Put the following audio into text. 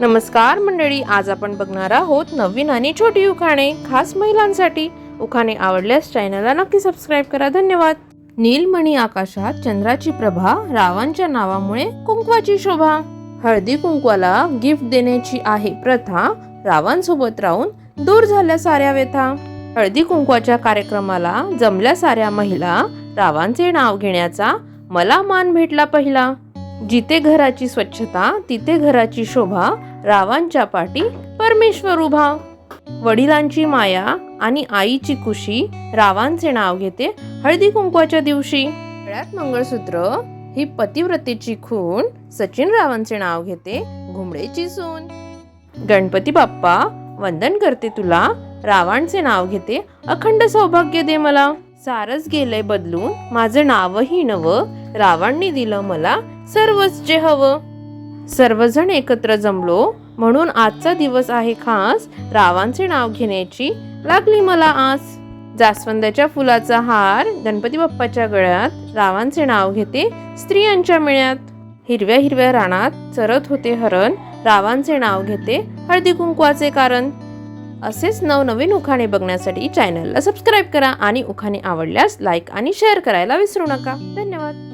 नमस्कार मंडळी आज आपण बघणार आहोत नवीन आणि छोटी उखाणे. खास महिलांसाठी उखाणे आवडल्यास चॅनलला नक्की सबस्क्राईब करा. धन्यवाद. नीलमणी आकाशात चंद्राची प्रभा रावांच्या नावामुळे कुंकवाची शोभा. हळदी कुंकवाला गिफ्ट देण्याची आहे प्रथा. रावांसोबत राहून दूर झाल्या साऱ्या व्यथा. हळदी कुंकवाच्या कार्यक्रमाला जमल्या साऱ्या महिला. रावांचे नाव घेण्याचा मला मान भेटला पहिला. जिथे घराची स्वच्छता तिथे घराची शोभा रावांच्या पाठी परमेश्वर उभा. वडिलांची माया आणि आईची कुशी रावांचे नाव घेते हळदी कुंकवाच्या दिवशी. गळ्यात मंगळसूत्र ही पतिव्रतेची खून सचिन रावांचे नाव घेते घुमडेची सून. गणपती बाप्पा वंदन करते तुला रावांचे नाव घेते अखंड सौभाग्य दे मला. सारस गेलंय बदलून माझं नावही नवं रावांनी दिलं मला सर्वच जे हवं. सर्वजण एकत्र जमलो म्हणून आजचा दिवस आहे खास रावांचे नाव घेण्याची लागली मला आस. जास्वंदाच्या फुलाचा हार गणपती बाप्पाच्या गळ्यात रावांचे नाव घेते स्त्रियांच्या मिळ्यात. हिरव्या हिरव्या रानात चरत होते हरण रावांचे नाव घेते हळदी कुंकवाचे कारण. असेच नवनवीन उखाणे बघण्यासाठी चॅनलला सबस्क्राईब करा आणि उखाणे आवडल्यास लाईक आणि शेअर करायला विसरू नका. धन्यवाद.